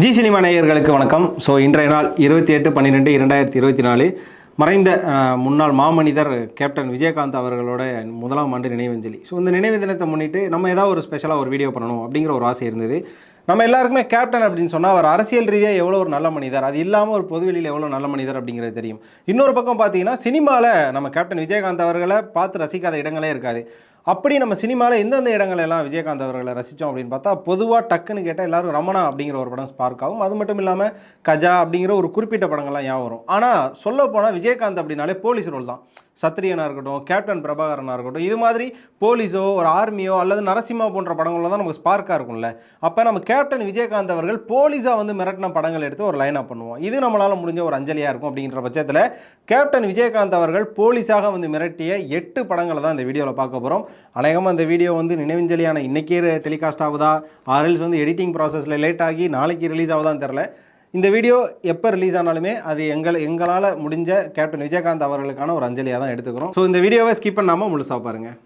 G cinema நேயர்களுக்கு வணக்கம். So இன்றைய நாள் இருபத்தி எட்டு பன்னிரெண்டு இரண்டாயிரத்தி இருபத்தி நாலு. மறைந்த முன்னாள் மாமனிதர் கேப்டன் விஜயகாந்த் அவர்களோட முதலாம் ஆண்டு நினைவஞ்சலி ஸோ இந்த நினைவு தினத்தை முன்னிட்டு நம்ம ஏதாவது ஒரு ஸ்பெஷலாக ஒரு வீடியோ பண்ணணும் அப்படிங்கிற ஒரு ஆசை இருந்தது. நம்ம எல்லாருக்குமே கேப்டன் அப்படின்னு சொன்னால் அவர் அரசியல் ரீதியாக எவ்வளோ ஒரு நல்ல மனிதர் அது இல்லாமல் ஒரு பொதுவெளியில் எவ்வளோ நல்ல மனிதர் அப்படிங்கிறது தெரியும். இன்னொரு பக்கம் பார்த்தீங்கன்னா சினிமாவில் நம்ம கேப்டன் விஜயகாந்த் அவர்களை பார்த்து ரசிக்காத இடங்களே இருக்காது. அப்படி நம்ம சினிமாவில் எந்தெந்த இடங்கள் எல்லாம் விஜயகாந்த் அவர்களை ரசித்தோம் அப்படின்னு பார்த்தா பொதுவாக டக்குன்னு கேட்டால் எல்லாரும் ரமணா அப்படிங்கிற ஒரு படம் ஸ்பார்க் ஆகும். அது மட்டும் இல்லாமல் கஜா அப்படிங்கிற ஒரு குறிப்பிட்ட படங்கள்லாம் ஞாபகம் வரும். ஆனால் சொல்ல போனால் விஜயகாந்த் அப்படின்னாலே போலீஸ் ரோல் தான். சத்திரியனாக இருக்கட்டும் கேப்டன் பிரபாகரனாக இருக்கட்டும் இது மாதிரி போலீஸோ ஒரு ஆர்மியோ அல்லது நரசிம்மா போன்ற படங்களில் தான் நமக்கு ஸ்பார்க்காக இருக்கும்ல. அப்போ நம்ம கேப்டன் விஜயகாந்த் அவர்கள் போலீஸாக வந்து மிரட்டின படங்கள் எடுத்து ஒரு லைனாக பண்ணுவோம். இது நம்மளால் முடிஞ்ச ஒரு அஞ்சலியாக இருக்கும் அப்படிங்கிற பட்சத்தில் கேப்டன் விஜயகாந்த் அவர்கள் போலீஸாக வந்து மிரட்டிய எட்டு படங்களை தான் இந்த வீடியோவில் பார்க்க போகிறோம் அநேகமாக இந்த வீடியோ வந்து நினைவஞ்சலியான இன்றைக்கே டெலிகாஸ்ட் ஆகுதா? ஆர்எல்ஸ் வந்து எடிட்டிங் ப்ராசஸில் லேட் ஆகி நாளைக்கு ரிலீஸ் ஆகுதான்னு தெரில இந்த வீடியோ எப்போ ரிலீஸ் ஆனாலுமே அது எங்கள் எங்களால் முடிஞ்ச கேப்டன் விஜயகாந்த் அவர்களுக்கான ஒரு அஞ்சலியாக தான் எடுத்துக்கிறோம். ஸோ இந்த வீடியோவை ஸ்கிப் பண்ணாமல் முழுசாக பாருங்கள்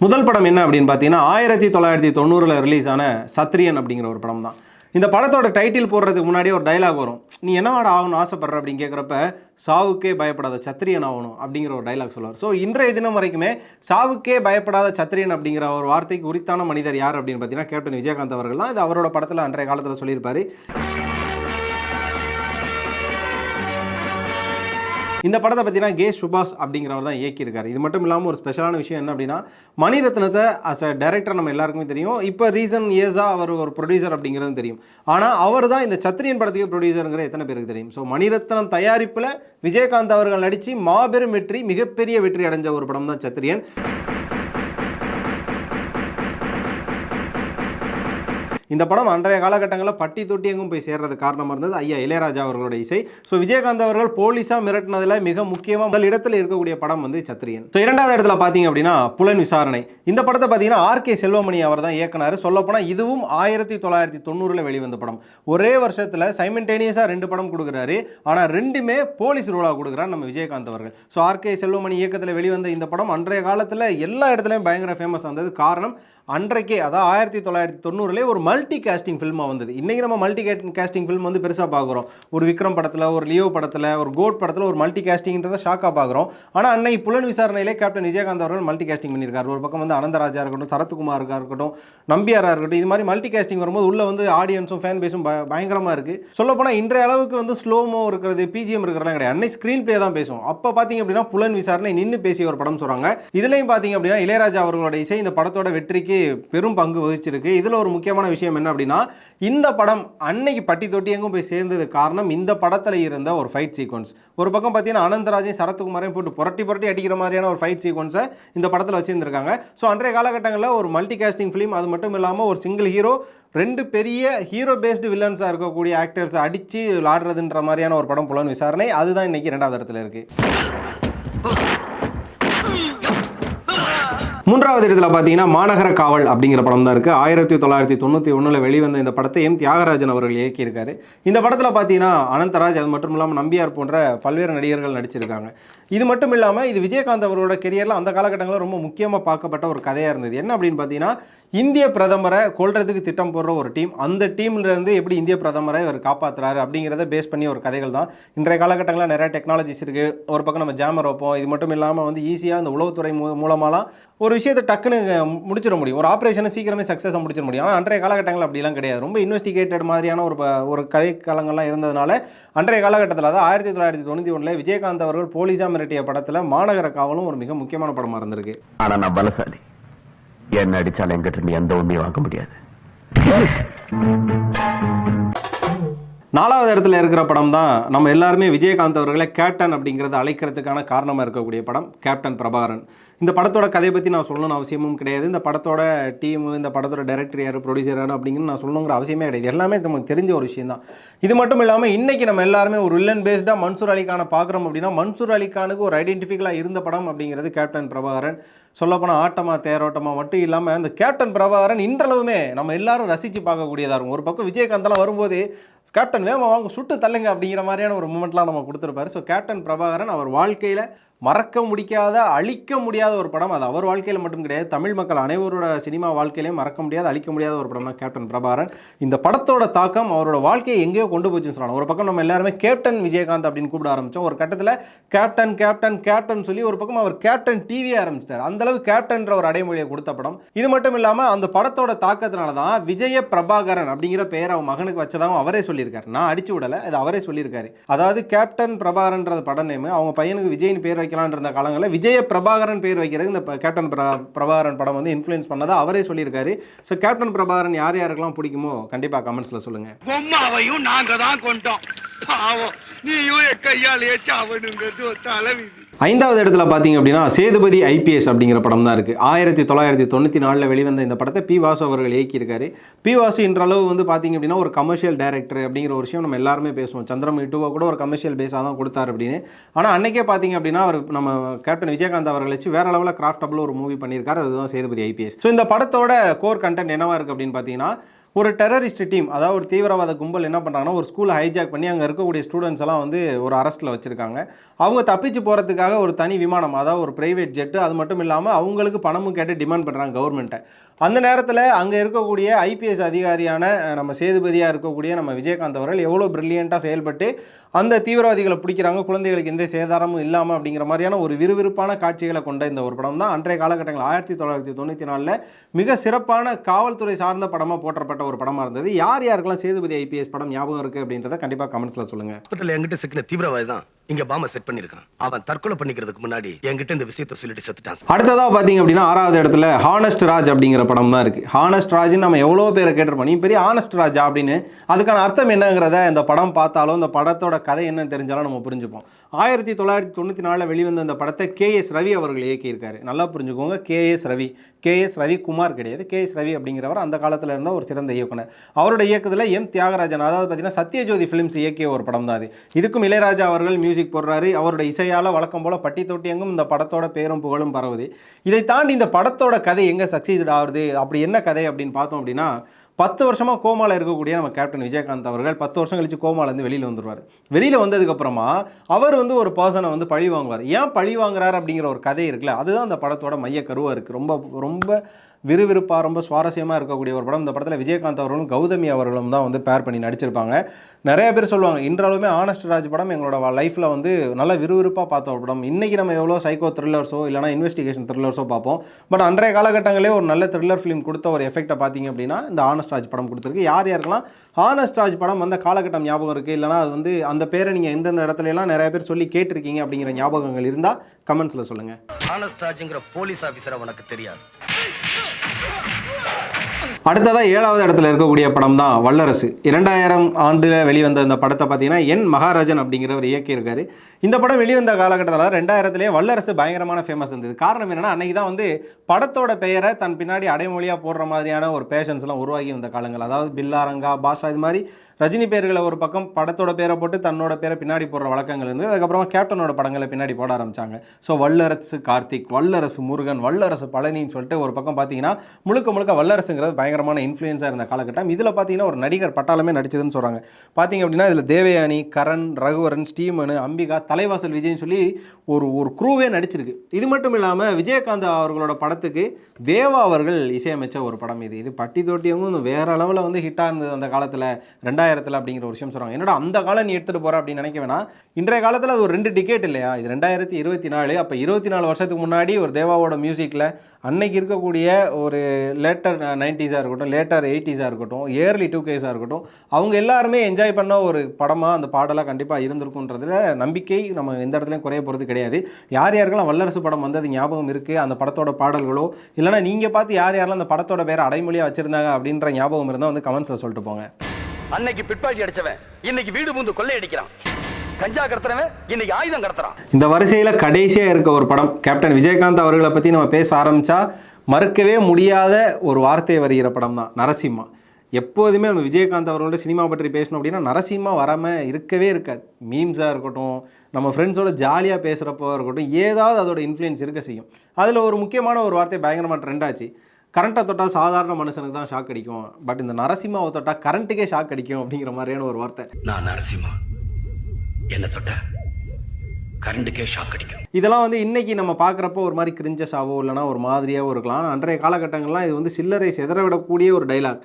முதல் படம் என்ன அப்படின்னு பார்த்தீங்கன்னா ஆயிரத்தி தொள்ளாயிரத்தி தொண்ணூறில் ரிலீஸ் ஆன சத்ரியன் அப்படிங்கிற ஒரு படம் தான் இந்த படத்தோட டைட்டில் போடுறதுக்கு முன்னாடி ஒரு டைலாக் வரும். நீ என்னவாட ஆகணும்னு ஆசைப்படுற அப்படின்னு கேட்குறப்ப சாவுக்கே பயப்படாத சத்திரியன் ஆகணும் அப்படிங்கிற ஒரு டைலாக் சொல்லுவார். ஸோ இன்றைய தினம் வரைக்குமே சாவுக்கே பயப்படாத சத்திரியன் அப்படிங்கிற ஒரு வார்த்தைக்கு உரித்தான மனிதர் யார் அப்படின்னு பார்த்தீங்கன்னா கேப்டன் விஜயகாந்த் அவர்கள் தான். இது அவரோட படத்தில் அன்றைய காலத்தில் சொல்லியிருப்பாரு. இந்த படத்தை பார்த்தீங்கன்னா கே சுபாஷ் அப்படிங்கிறவர் தான் இயக்கியிருக்காரு. இது மட்டும் இல்லாமல் ஒரு ஸ்பெஷலான விஷயம் என்ன அப்படின்னா மணிரத்னத்தை அஸ் அ டைரக்டர் நம்ம எல்லாருக்குமே தெரியும். இப்போ ரீசன் இயர்ஸாக அவர் ஒரு ப்ரொடியூசர் அப்படிங்கிறது தெரியும். ஆனால் அவர் தான் இந்த சத்திரியன் படத்துக்கு ப்ரொடியூசருங்கிற எத்தனை பேருக்கு தெரியும்? ஸோ மணிரத்னம் தயாரிப்பில் விஜயகாந்த் அவர்கள் நடித்து மாபெரும் வெற்றி மிகப்பெரிய வெற்றி அடைஞ்ச ஒரு படம் தான் சத்திரியன். இந்த படம் அன்றைய காலகட்டங்களில் பட்டி தொட்டி எங்கும் போய் சேர்றது காரணமாக இருந்தது ஐயா இளையராஜா அவர்களோட இசை. ஸோ விஜயகாந்த் அவர்கள் போலீஸாக மிரட்டினதில் மிக முக்கியமாக முதல் இடத்துல இருக்கக்கூடிய படம் வந்து சத்திரியன் ஸோ இரண்டாவது இடத்துல பார்த்தீங்க அப்படின்னா புலன் விசாரணை. இந்த படத்தை பார்த்தீங்கன்னா ஆர்கே செல்வமணி அவர் தான் இயக்குனார். சொல்லப்போனால் இதுவும் ஆயிரத்தி தொள்ளாயிரத்தி தொண்ணூறில் வெளிவந்த படம். ஒரே வருஷத்தில் சைமன்டேனியஸாக ரெண்டு படம் கொடுக்குறாரு. ஆனால் ரெண்டுமே போலீஸ் ரோலாக கொடுக்குறாரு நம்ம விஜயகாந்த் அவர்கள். ஸோ ஆர்கே செல்வமணி இயக்கத்தில் வெளிவந்த இந்த படம் அன்றைய காலத்தில் எல்லா இடத்துலையும் பயங்கர ஃபேமஸ் வந்தது காரணம் அன்றைக்கே அதாவது ஆயிரத்தி தொள்ளாயிரத்தி தொண்ணூறுலேயே ஒரு மல்டி காஸ்டிங் ஃபில்மாக வந்தது. இன்றைக்கி நம்ம மல்டி காஸ்டிங் ஃபில்ம் வந்து பெருசாக பார்க்குறோம். ஒரு விக்ரம் படத்தில் ஒரு லியோ படத்தில் ஒரு கோட் படத்தில் ஒரு மல்டி காஸ்டிங்ன்றதை ஷாக்காக பார்க்குறோம். ஆனால் அன்னைக்கு புலன் விசாரணையிலே கேப்டன் விஜயகாந்த் அவர்கள் மல்டி காஸ்டிங் பண்ணியிருக்காரு. ஒரு பக்கம் வந்து அனந்தராஜா இருக்கட்டும் சரத்குமாருக்காக இருக்கட்டும் நம்பியாராக இருக்கட்டும் இது மாதிரி மல்டி காஸ்டிங் வரும்போது உள்ள வந்து ஆடியன்ஸும் ஃபேன் பேஸும் பயங்கரமாக இருக்குது சொல்லப்போனால் இன்றைய அளவுக்கு வந்து ஸ்லோமோ இருக்கிறது பிஜிஎம் இருக்கிறதெல்லாம் கிடையாது. அன்னை ஸ்க்ரீன் ப்ளே தான் பேசும் அப்போ பார்த்தீங்க அப்படின்னா புலன் விசாரணை நின்று பேசிய ஒரு படம் சொல்கிறாங்க இதுலேயும் பார்த்தீங்க அப்படின்னா இளையராஜா அவர்களோட இசை இந்த படத்தோட வெற்றிக்கு பெரும் பங்கு வகிச்சிருக்கு. இதில் ஒரு முக்கியமான விஷயம் என்ன அப்படின்னா இந்த படம் அன்னைக்கு பட்டி தொட்டி எங்கும் போய் சேர்ந்தது காரணம் இந்த படத்தில் இருந்த ஒரு ஃபைட் சீக்வன்ஸ் ஒரு பக்கம் பார்த்தீங்கன்னா அனந்தராஜையும் சரத்குமாரையும் போட்டு புரட்டி புரட்டி அடிக்கிற மாதிரியான ஒரு ஃபைட் சீக்வன்ஸை இந்த படத்தில் வச்சுருந்துருக்காங்க. ஸோ அன்றைய காலகட்டங்களில் ஒரு மல்டி காஸ்டிங் ஃபிலிம் அது மட்டும் இல்லாமல் ஒரு சிங்கிள் ஹீரோ ரெண்டு பெரிய ஹீரோ பேஸ்டு வில்லன்ஸாக இருக்கக்கூடிய ஆக்டர்ஸை அடித்து விளாடுறதுன்ற மாதிரியான ஒரு படம் புலன் விசாரணை. அதுதான் இன்றைக்கி ரெண்டாவது இடத்துல இருக்குது மூன்றாவது இடத்துல பார்த்தீங்கன்னா மாநகர காவல் அப்படிங்கிற படம் தான் இருக்குது ஆயிரத்தி தொள்ளாயிரத்தி தொண்ணூற்றி ஒன்றில் வெளிவந்த இந்த படத்தை எம். தியாகராஜன் அவர்கள் இயக்கியிருக்காரு. இந்த படத்தில் பார்த்தீங்கன்னா அனந்தராஜ் அது மட்டும் இல்லாமல் நம்பியார் போன்ற பல்வேறு நடிகர்கள் நடிச்சிருக்காங்க. இது மட்டும் இல்லாமல் இது விஜயகாந்த் அவரோட கெரியரில் அந்த காலகட்டங்களில் ரொம்ப முக்கியமாக பார்க்கப்பட்ட ஒரு கதையாக இருந்தது. என்ன அப்படின்னு பார்த்தீங்கன்னா இந்திய பிரதமரை கொள்றதுக்கு திட்டம் போடுற ஒரு டீம். அந்த டீம்லேருந்து எப்படி இந்திய பிரதமரை இவர் காப்பாற்றுறாரு அப்படிங்கிறத பேஸ் பண்ணி ஒரு கதைகள் தான். இன்றைய காலகட்டங்களில் நிறைய டெக்னாலஜிஸ் இருக்குது ஒரு பக்கம் நம்ம ஜாமர் வைப்போம் இது மட்டும் இல்லாமல் வந்து ஈஸியாக இந்த உளவுத்துறை மூ மூலமாலாம் ஒரு விஷயத்தை டக்குன்னு முடிச்சிட முடியும். ஒரு ஆப்ரேஷனை சீக்கிரமே சக்ஸஸாக முடிச்சிட முடியும். ஆனால் அன்றைய காலகட்டங்கள் அப்படிலாம் கிடையாது. ரொம்ப இன்வெஸ்டிகேட்டட் மாதிரியான ஒரு ஒரு கதை காலங்கள்லாம் இருந்ததுனால அன்றைய காலகட்டத்தில் அதாவது ஆயிரத்தி தொள்ளாயிரத்தி தொண்ணூற்றி ஒன்றில் விஜயகாந்த் அவர்கள் போலீஸாக மிரட்டிய படத்தில் மாநகர காவலும் ஒரு மிக முக்கியமான படமாக இருந்திருக்கு. ஆனா நான் பலசாலி. என்ன அடிச்சாலும் எங்கிட்ட இருந்து எந்த உண்மையும் வாங்க முடியாது. நாலாவது இடத்துல இருக்கிற படம் தான் நம்ம எல்லாருமே விஜயகாந்த் அவர்களை கேப்டன் அப்படிங்கிறத அழைக்கிறதுக்கான காரணமாக இருக்கக்கூடிய படம். கேப்டன் பிரபாகரன். இந்த படத்தோட கதையை பற்றி நான் சொல்லணும்னு அவசியமும் கிடையாது. இந்த படத்தோட டீம் இந்த படத்தோட டைரக்டர் யார் ப்ரொடியூசர் யார் அப்படிங்கிறது நான் சொல்லணுங்கிற அவசியமே கிடையாது. எல்லாமே நமக்கு தெரிஞ்ச ஒரு விஷயம் தான் இது மட்டும் இல்லாமல் இன்றைக்கி நம்ம எல்லாருமே ஒரு வில்லன் பேஸ்டாக மன்சூர் அலிகானை பார்க்குறோம் அப்படின்னா மன்சூர் அலிகானுக்கு ஒரு ஐடென்டிஃபிக்கலாக இருந்த படம் அப்படிங்கிறது கேப்டன் பிரபாகரன் சொல்லப்போனால் ஆட்டமாக தேரோட்டமாக மட்டும் இல்லாமல் அந்த கேப்டன் பிரபாகரன் இன்றளவுமே நம்ம எல்லாரும் ரசித்து பார்க்கக்கூடியதாக இருக்கும். ஒரு பக்கம் விஜயகாந்தெல்லாம் வரும்போது கேப்டன் வேமா வாங்க சுட்டு தள்ளுங்க அப்படிங்கிற மாதிரியான ஒரு மூமெண்ட்லாம் நம்ம கொடுத்துருப்பாரு. ஸோ கேப்டன் பிரபாகரன் அவர் வாழ்க்கையில் மறக்க முடியாத அழிக்க முடியாத ஒரு படம். அது அவர் வாழ்க்கையில் மட்டும் கிடையாது. தமிழ் மக்கள் அனைவரோட சினிமா வாழ்க்கையிலையும் மறக்க முடியாத அழிக்க முடியாத ஒரு படம் தான் கேப்டன் பிரபாகரன். இந்த படத்தோட தாக்கம் அவரோட வாழ்க்கையை எங்கேயோ கொண்டு போச்சுன்னு சொல்லலாம். ஒரு பக்கம் நம்ம எல்லாருமே கேப்டன் விஜயகாந்த் அப்படின்னு கூப்பிட ஆரம்பித்தோம் ஒரு கட்டத்தில் கேப்டன் கேப்டன் கேப்டன் சொல்லி ஒரு பக்கம் அவர் கேப்டன் டிவி ஆரம்பிச்சிட்டார். அந்த அளவு கேப்டன்ற ஒரு அடைமொழியை கொடுத்த படம். இது மட்டும் இல்லாமல் அந்த படத்தோட தாக்கத்தினால தான் விஜய பிரபாகரன் அப்படிங்கிற பெயர் அவன் மகனுக்கு வச்சதாகவும் அவரே சொல்லியிருக்காரு. நான் அடிச்சு விடலை அது அவரே சொல்லியிருக்காரு. அதாவது கேப்டன் பிரபாகரன்றது பட நேம் அவங்க பையனுக்கு விஜயின் பேர் வைக்கலான்ற இருந்த காலங்களில் விஜய பிரபாகரன் பேர் வைக்கிறது இந்த கேப்டன் பிரபாகரன் படம் வந்து இன்ஃப்ளூயன்ஸ் பண்ணதா அவரே சொல்லியிருக்காரு. ஸோ கேப்டன் பிரபாகரன் யார் யாருக்கெல்லாம் பிடிக்குமோ கண்டிப்பாக கமெண்ட்ஸில் சொல்லுங்கள் பொம்மாவையும் நாங்க தான் கொண்டோம். பாவம் நீயும் கையால் ஏச்சு அவனுங்கிறது ஒரு தலைவி ஐந்தாவது இடத்துல பார்த்தீங்க அப்படின்னா சேதுபதி ஐபிஎஸ் அப்படிங்கிற படம் தான் இருக்குது ஆயிரத்தி தொள்ளாயிரத்தி தொண்ணூற்றி நாலில் வெளிவந்த இந்த படத்தை பி வாசு அவர்கள் இயக்கியிருக்காரு. பி வாசு இன்றளவு வந்து பார்த்தீங்க அப்படின்னா ஒரு கமர்ஷியல் டைரக்டர் அப்படிங்கிற ஒரு விஷயம் நம்ம எல்லாருமே பேசுவோம். சந்திரம் இட்டுவோ கூட ஒரு கமர்ஷியல் பேஸாக தான் கொடுத்தாரு அப்படின்னு. ஆனால் அன்னைக்கே பார்த்தீங்க அப்படின்னா அவர் நம்ம கேப்டன் விஜயகாந்த் அவர்கள் வச்சு வேற லெவலில் கிராஃப்டபுள் ஒரு மூவி பண்ணியிருக்காரு. அதுதான் சேதுபதி ஐபிஎஸ். ஸோ இந்த படத்தோட கோர் கண்டென்ட் என்னவாக இருக்குது அப்படின்னு பார்த்தீங்கன்னா ஒரு டெரரிஸ்ட் டீம் அதாவது ஒரு தீவிரவாத கும்பல் என்ன பண்ணுறாங்கன்னா ஒரு ஸ்கூலை ஹைஜாக் பண்ணி அங்கே இருக்கக்கூடிய ஸ்டூடெண்ட்ஸ் எல்லாம் வந்து ஒரு அரெஸ்ட்டில் வச்சுருக்காங்க. அவங்க தப்பிச்சு போகிறதுக்காக ஒரு தனி விமானம் அதாவது ஒரு ப்ரைவேட் ஜெட்டு அது மட்டும் இல்லாமல் அவங்களுக்கு பணமும் கேட்டு டிமாண்ட் பண்ணுறாங்க கவர்மெண்ட்டை அந்த நேரத்தில் அங்கே இருக்கக்கூடிய ஐபிஎஸ் அதிகாரியான நம்ம சேதுபதியாக இருக்கக்கூடிய நம்ம விஜயகாந்த் அவர்கள் எவ்வளோ பிரில்லியண்ட்டாக செயல்பட்டு அந்த தீவிரவாதிகளை பிடிக்கிறாங்க குழந்தைகளுக்கு எந்த சேதாரமும் இல்லாமல் அப்படிங்கிற மாதிரியான ஒரு விறுவிறுப்பான காட்சிகளை கொண்ட இந்த ஒரு படம் தான் அன்றைய காலகட்டங்கள் ஆயிரத்தி தொள்ளாயிரத்தி தொண்ணூற்றி நாலில் மிக சிறப்பான காவல்துறை சார்ந்த படமாக போற்றப்பட்ட ஒரு படமாக இருந்தது. யார் யாருக்கெல்லாம் சேதுபதி ஐபிஎஸ் படம் ஞாபகம் இருக்குது அப்படின்றத கண்டிப்பாக கமெண்ட்ஸில் சொல்லுங்கள் ஹாஸ்பிட்டல் என்கிட்ட சிக்கின தீவிரவாதி தான். இங்க பாம செட் பண்ணிருக்கான் அவன் தற்கொலை பண்ணிக்கிறதுக்கு முன்னாடி என்கிட்ட இந்த விஷயத்த சொல்லிட்டு செத்துட்டான் அடுத்ததாக பார்த்தீங்க அப்படின்னா ஆறாவது இடத்துல ஹானஸ்ட் ராஜ் அப்படிங்கிற படம் தான் இருக்குது ஹானஸ்ட் ராஜ் நம்ம எவ்வளோ பேரை கேட்டிருப்போம். நீ பெரிய ஹானஸ்ட் ராஜா அப்படின்னு அதுக்கான அர்த்தம் என்னங்கிறத இந்த படம் பார்த்தாலும் இந்த படத்தோட கதை என்னன்னு தெரிஞ்சாலும் நம்ம புரிஞ்சுப்போம். ஆயிரத்தி தொள்ளாயிரத்தி தொண்ணூற்றி நாலில் வெளிவந்த அந்த படத்தை கே எஸ் ரவி அவர்கள் இயக்கியிருக்காரு. நல்லா புரிஞ்சுக்கோங்க. K S Ravi. K S Ravi Kumar கிடையாது. கே எஸ் ரவி அப்படிங்கிறவர் அந்த காலத்தில் இருந்த ஒரு சிறந்த இயக்குனர். அவரோட இயக்கத்தில் எம் தியாகராஜன் அதாவது பார்த்தீங்கன்னா சத்யஜோதி ஃபிலிம்ஸ் இயக்கிய ஒரு படம் தான் அது. இதுக்கும் இளையராஜா அவர்கள் மியூசிக் போடுறாரு. அவரோட இசையால் வழக்கம் போல் பட்டி தொட்டி எங்கும் இந்த படத்தோட பேரும் புகழும் பரவுது. இதை தாண்டி இந்த படத்தோட கதை எங்கே சக்சீட் ஆகுது? அப்படி என்ன கதை அப்படின்னு பார்த்தோம் அப்படின்னா பத்து வருஷமாக கோமால இருக்கக்கூடிய நம்ம கேப்டன் விஜயகாந்த் அவர்கள் பத்து வருஷம் கழிச்சு கோமாலேருந்து வெளியில் வந்துடுவார் வெளியில் வந்ததுக்கப்புறமா அவர் வந்து ஒரு பர்சனை வந்து பழி வாங்குவார். ஏன் பழி வாங்குறாரு அப்படிங்கிற ஒரு கதை இருக்குல்ல அதுதான் அந்த படத்தோட மைய கருவாக இருக்குது ரொம்ப ரொம்ப விறுவிறுப்பாக ரொம்ப சுவாரஸ்யமாக இருக்கக்கூடிய ஒரு படம். இந்த படத்தில் விஜயகாந்த் அவர்களும் கௌதமி அவர்களும் தான் வந்து பேர் பண்ணி நடிச்சிருப்பாங்க. நிறைய பேர் சொல்லுவாங்க இன்றாலுமே ஆனஸ்ட் ராஜ் படம் எங்களோட லைஃப்பில் வந்து நல்ல விறுவிறுப்பாக பார்த்த ஒரு படம். இன்றைக்கி நம்ம எவ்வளோ சைக்கோ த்ரில்லர்ஸோ இல்லைனா இன்வெஸ்டிகேஷன் த்ரில்லர்ஸோ பார்ப்போம். பட் அன்றைய காலகட்டங்களே ஒரு நல்ல த்ரில்லர் ஃபிலிம் கொடுத்த ஒரு எஃபெக்ட்டை பார்த்தீங்க அப்படின்னா இந்த ஆனஸ்ட் ராஜ் படம் கொடுத்துருக்கு. யார் யாருக்கெல்லாம் ஆனஸ்ட் ராஜ் படம் வந்த காலகட்டம் ஞாபகம் இருக்குது இல்லைனா அது வந்து அந்த பேரை நீங்கள் எந்தெந்த இடத்துலலாம் நிறைய பேர் சொல்லி கேட்டிருக்கீங்க அப்படிங்கிற ஞாபகங்கள் இருந்தால் கமெண்ட்ஸில் சொல்லுங்கள் ஆனஸ்ட் ராஜுங்கிற போலீஸ் ஆஃபீஸரை உனக்கு தெரியாது. அடுத்ததாக ஏழாவது இடத்துல இருக்கக்கூடிய படம் தான் வல்லரசு. இரண்டாயிரம் ஆண்டில் வெளிவந்த இந்த படத்தை பார்த்தீங்கன்னா என் மகாராஜன் அப்படிங்கிறவர் இயக்கியிருக்காரு. இந்த படம் வெளிவந்த காலகட்டத்தில் ரெண்டாயிரத்துலேயே வல்லரசு பயங்கரமான ஃபேமஸ் இருந்தது. காரணம் என்னென்னா அன்னைக்கு தான் வந்து படத்தோட பெயரை தன் பின்னாடி அடைமொழியாக போடுற மாதிரியான ஒரு பேஷன்ஸ்லாம் உருவாகி வந்த காலங்கள். அதாவது பில்லாரங்கா பாஷா இது மாதிரி ரஜினி பேர்களை ஒரு பக்கம் படத்தோட பேரை போட்டு தன்னோட பேரை பின்னாடி போடுற வழக்கங்கள் இருந்து அதுக்கப்புறமா கேப்டனோட படங்களை பின்னாடி போட ஆரம்பிச்சாங்க. ஸோ வல்லரசு கார்த்திக் வல்லரசு முருகன் வல்லரசு பழனின்னு சொல்லிட்டு ஒரு பக்கம் பார்த்தீங்கன்னா முழுக்க முழுக்க வல்லரசுங்கிறது பயங்கரமான இன்ஃப்ளூயன்ஸாக இருந்த காலகட்டம். இதில் பார்த்தீங்கன்னா ஒரு நடிகர் பட்டாளமே நடிச்சதுன்னு சொல்கிறாங்க பார்த்தீங்க அப்படின்னா இதில் தேவயானி கரண் ரகுவரன் ஸ்டீமனு அம்பிகா தலைவாசல் விஜய்னு சொல்லி ஒரு ஒரு குரூவே நடிச்சிருக்கு. இது மட்டும் இல்லாமல் விஜயகாந்த் அவர்களோட படத்துக்கு தேவா அவர்கள் இசையமைச்ச ஒரு படம் இது. இது பட்டி தொட்டியவங்க வேற அளவில் வந்து ஹிட்டாக இருந்தது அந்த காலத்தில். ரெண்டாயிரம் ரெண்டாயிரத்தில் அப்படிங்கிற ஒரு விஷயம் சொல்கிறாங்க என்னடா அந்த காலம் நீ எடுத்துகிட்டு போகிற அப்படின்னு நினைக்க வேணாம். இன்றைய காலத்தில் அது ஒரு ரெண்டு டிக்கெட் இல்லையா? இது ரெண்டாயிரத்தி இருபத்தி நாலு. அப்போ இருபத்தி நாலு வருஷத்துக்கு முன்னாடி ஒரு தேவாவோட மியூசிக்கில் அன்னைக்கு இருக்கக்கூடிய ஒரு லேட்டர் நைன்டிஸாக இருக்கட்டும் லேட்டர் எயிட்டிஸாக இருக்கட்டும் இயர்லி டூ கேஸாக இருக்கட்டும் அவங்க எல்லாருமே என்ஜாய் பண்ண ஒரு படமாக அந்த பாடலாக கண்டிப்பாக இருந்திருக்குன்றதுல நம்பிக்கை நம்ம எந்த இடத்துலையும் குறைய போகிறது கிடையாது. யார் யாருக்கெல்லாம் வல்லரசு படம் வந்தது ஞாபகம் இருக்குது அந்த படத்தோட பாடல்களோ? இல்லைனா நீங்கள் பார்த்து யார் யாரெல்லாம் அந்த படத்தோட பேரை அடைமொழியாக வச்சுருந்தாங்க அப்படின்ற ஞாபகம் இருந்தால் வந்து கமெண்ட்ஸில் சொல்லிட்டு போங்க. அன்னைக்கு பிட்பாடி அடிச்சவன். இன்னைக்கு வீடு பூந்து கொள்ளை அடிக்கிறான். கஞ்சா கடத்துறவன் இன்னைக்கு ஆயுதம் கடத்துறான். இந்த வரிசையில் கடைசியாக இருக்க ஒரு படம். கேப்டன் விஜயகாந்த் அவர்களை பற்றி நம்ம பேச ஆரம்பித்தா மறுக்கவே முடியாத ஒரு வார்த்தை வருகிற படம் தான் நரசிம்மா. எப்போதுமே நம்ம விஜயகாந்த் அவர்களோட சினிமா பற்றி பேசணும் அப்படின்னா நரசிம்மா வராமல் இருக்கவே இருக்காது. மீம்ஸாக இருக்கட்டும் நம்ம ஃப்ரெண்ட்ஸோட ஜாலியாக பேசுகிறப்போ இருக்கட்டும் ஏதாவது அதோட இன்ஃப்ளூயன்ஸ் இருக்க செய்யும். அதில் ஒரு முக்கியமான ஒரு வார்த்தை பயங்கரமாக ட்ரெண்ட் ஆச்சு. கரண்ட்டை தொட்டால் சாதாரண மனுஷனுக்கு தான் ஷாக் அடிக்கும். பட் இந்த நரசிம்மாவை தொட்டால் கரண்ட்டுக்கே ஷாக் அடிக்கும் அப்படிங்கிற மாதிரியான ஒரு வார்த்தை. நான் நரசிம்மா. என்ன தொட்ட கரண்ட்டுக்கே ஷாக் அடிக்கும். இதெல்லாம் வந்து இன்னைக்கு நம்ம பார்க்குறப்போ ஒரு மாதிரி கிரிஞ்சஸாவோ இல்லைனா ஒரு மாதிரியாவோ இருக்கலாம். அன்றைய காலகட்டங்கள்லாம் இது வந்து சில்லறை சிதற விடக்கூடிய ஒரு டைலாக்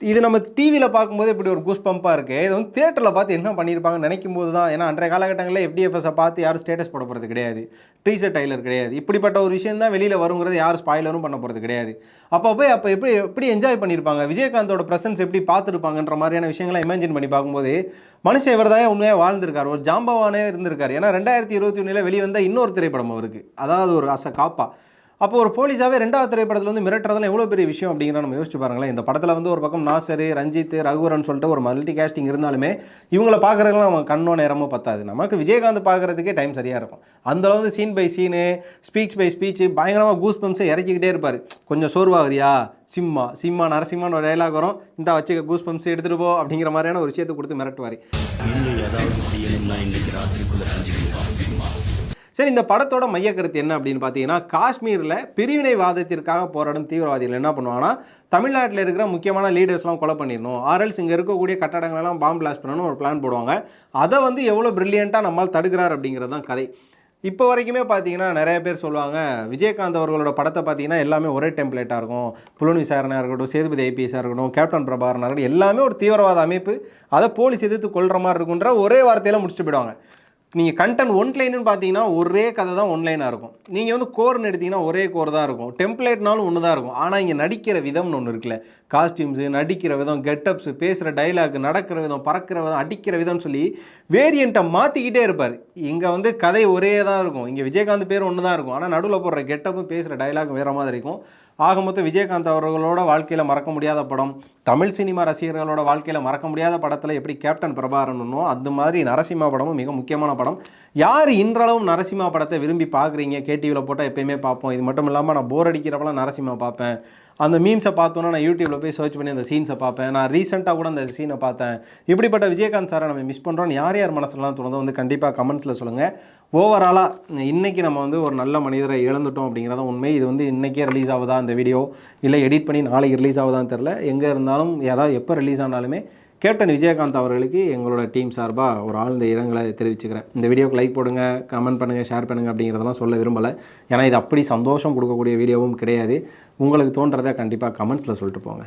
இது நம்ம டிவியில் பார்க்கும்போது இப்படி ஒரு கூஸ் பம்பாக இருக்குது இது வந்து தேட்டரில் பார்த்து என்ன பண்ணியிருப்பாங்கன்னு நினைக்கும் போது தான் ஏன்னா அன்றைய காலகட்டங்களில் எஃப்டிஎஃப்எஸை பார்த்து யாரும் ஸ்டேட்டஸ் போட போகிறது கிடையாது. டீசர் டைலர் கிடையாது. இப்படிப்பட்ட ஒரு விஷயம் தான் வெளியில் வருங்கிறது யாரும் ஸ்பாய்லரும் பண்ண போகிறது கிடையாது. அப்போ போய் அப்போ எப்படி எப்படி என்ஜாய் பண்ணியிருப்பாங்க? விஜயகாந்தோட ப்ரெசன்ஸ் எப்படி பார்த்துருப்பாங்கன்ற மாதிரியான விஷயங்களை இமேஜின் பண்ணி பார்க்கும்போது மனுஷன் இவர் தான் உண்மையாக வாழ்ந்திருக்கார். ஒரு ஜாம்பவானே இருந்திருக்கார். ஏன்னா ரெண்டாயிரத்தி இருபத்தி ஒன்றில் வெளிவந்த இன்னொரு திரைப்படம் அவருக்கு. அதாவது ஒரு அச காப்பா அப்போ ஒரு போலீஸாவே ரெண்டாவது திரைப்படத்தில் வந்து மிரட்டுறதுலாம் எவ்வளோ பெரிய விஷயம் அப்படிங்கிற நம்ம யோசிச்சு பாருங்களேன். இந்த படத்தில் வந்து ஒரு பக்கம் நாசர் ரஞ்சித் ரகுவரன் சொல்லிட்டு ஒரு மல்டி கேஸ்டிங் இருந்தாலுமே இவங்களை பார்க்குறதுலாம் நம்ம கண்ணோ நேரமோ பத்தாது. நமக்கு விஜயகாந்த் பார்க்குறதுக்கே டைம் சரியாக இருக்கும். அந்த அளவு scene by scene speech by speech பயங்கரமாக கூஸ் பம்ப்ஸை இறக்கிக்கிட்டே இருப்பார். கொஞ்சம் சோர்வாகிறியா சிம்மா சிம்மா நரசிம்மான்னு ஒரு டைலாக் வரும். இந்த வச்சுக்க கூஸ் பம்ப்ஸ் எடுத்துகிட்டு போ அப்படிங்கிற மாதிரியான ஒரு விஷயத்தை கொடுத்து மிரட்டுவார். இன்னும் ஏதாவது செய்யணும்னா இன்னைக்கு ராத்திரிக்குள்ளே செஞ்சுக்கலாம். சரி இந்த படத்தோட மையக்கருத்து என்ன அப்படின்னு பார்த்தீங்கன்னா காஷ்மீரில் பிரிவினைவாதத்திற்காக போராடும் தீவிரவாதிகள் என்ன பண்ணுவாங்கன்னா தமிழ்நாட்டில் இருக்கிற முக்கியமான லீடர்ஸ்லாம் கொலை பண்ணிடணும். ஆர்எல்ஸ் இங்கே இருக்கக்கூடிய கட்டடங்களெல்லாம் பாம்பு பிளாஸ்ட் பண்ணணும் ஒரு பிளான் போடுவாங்க. அதை வந்து எவ்வளோ பிரில்லியண்ட்டாக நம்மால் தடுக்கிறார் அப்படிங்கிறது தான் கதை. இப்போ வரைக்குமே பார்த்தீங்கன்னா நிறைய பேர் சொல்லுவாங்க விஜயகாந்த் அவர்களோட படத்தை பார்த்தீங்கன்னா எல்லாமே ஒரே டெம்ப்ளேட்டாக இருக்கும். புலன் விசாரணையாக இருக்கட்டும் சேதுபதி ஐபிஎஸ்ஸாக இருக்கட்டும் கேப்டன் பிரபாகரனாக இருக்கட்டும் எல்லாமே ஒரு தீவிரவாத அமைப்பு. அதை போலீஸ் எதிர்த்து கொள்கிற மாதிரி இருக்குன்ற ஒரே வார்த்தையில் முடிச்சுட்டு போயிடுவாங்க. நீங்கள் கண்டென்ட் ஒன்லைன்னு பார்த்தீங்கன்னா ஒரே கதை தான் ஒன்லைனாக இருக்கும். நீங்கள் வந்து கோர்னு எடுத்தீங்கன்னா ஒரே கோர் தான் இருக்கும். டெம்ப்ளேட்னாலும் ஒன்று தான் இருக்கும். ஆனால் இங்கே நடிக்கிற விதம்னு ஒன்று இருக்குல்ல. காஸ்டியூம்ஸு நடிக்கிற விதம் கெட்டப்ஸு பேசுகிற டைலாக் நடக்கிற விதம் பறக்கிற விதம் அடிக்கிற விதம்னு சொல்லி வேரியண்ட்டை மாற்றிக்கிட்டே இருப்பார். இங்கே வந்து கதை ஒரே தான் இருக்கும். இங்கே விஜயகாந்த் பேர் ஒன்று தான் இருக்கும். ஆனால் நடுவில் போடுற கெட்டப்பும் பேசுகிற டைலாக் வேறு மாதிரி இருக்கும். ஆக மொத்தம் விஜயகாந்த் அவர்களோட வாழ்க்கையில் மறக்க முடியாத படம். தமிழ் சினிமா ரசிகர்களோட வாழ்க்கையில் மறக்க முடியாத படத்தில் எப்படி கேப்டன் பிரபாகரனோ அந்த மாதிரி நரசிம்மா படமும் மிக முக்கியமான படம். யார் இன்றளவும் நரசிம்மா படத்தை விரும்பி பார்க்குறீங்க? கேடிவியில் போட்டால் எப்பயுமே பார்ப்போம். இது மட்டும் இல்லாமல் நான் போர் அடிக்கிறப்பலாம் நரசிம்மா பார்ப்பேன். அந்த மீம்ஸை பார்த்தோன்னா நான் யூடியூப்பில் போய் சர்ச் பண்ணி அந்த சீன்ஸை பார்ப்பேன். நான் ரீசெண்டாக கூட அந்த சீனை பார்த்தேன். இப்படிப்பட்ட விஜயகாந்த் சாரை நம்ம மிஸ் பண்ணுறோம் யார் யார் மனசுலாம் தோணுதோ வந்து கண்டிப்பாக கமெண்ட்ஸில் சொல்லுங்கள் ஓவராலாக இன்றைக்கி நம்ம வந்து ஒரு நல்ல மனிதரை இழந்துட்டோம் அப்படிங்கிறத உண்மை. இது வந்து இன்றைக்கே ரிலீஸ் ஆகுதா அந்த வீடியோ இல்லை எடிட் பண்ணி நாளைக்கு ரிலீஸ் ஆகுதான்னு தெரில எங்கே இருந்தால் ஆனாலும் ஏதாவது எப்போ ரிலீஸ் ஆனாலுமே கேப்டன் விஜயகாந்த் அவர்களுக்கு எங்களோட டீம் சார்பாக ஒரு ஆழ்ந்த இரங்கலை தெரிவிச்சுக்கிறேன். இந்த வீடியோக்கு லைக் போடுங்க கமெண்ட் பண்ணுங்கள் ஷேர் பண்ணுங்கள் அப்படிங்கிறதெல்லாம் சொல்ல விரும்பலை. ஏன்னா இது அப்படி சந்தோஷம் கொடுக்கக்கூடிய வீடியோவும் கிடையாது. உங்களுக்கு தோன்றதை கண்டிப்பாக கமெண்ட்ஸில் சொல்லிட்டு போங்க.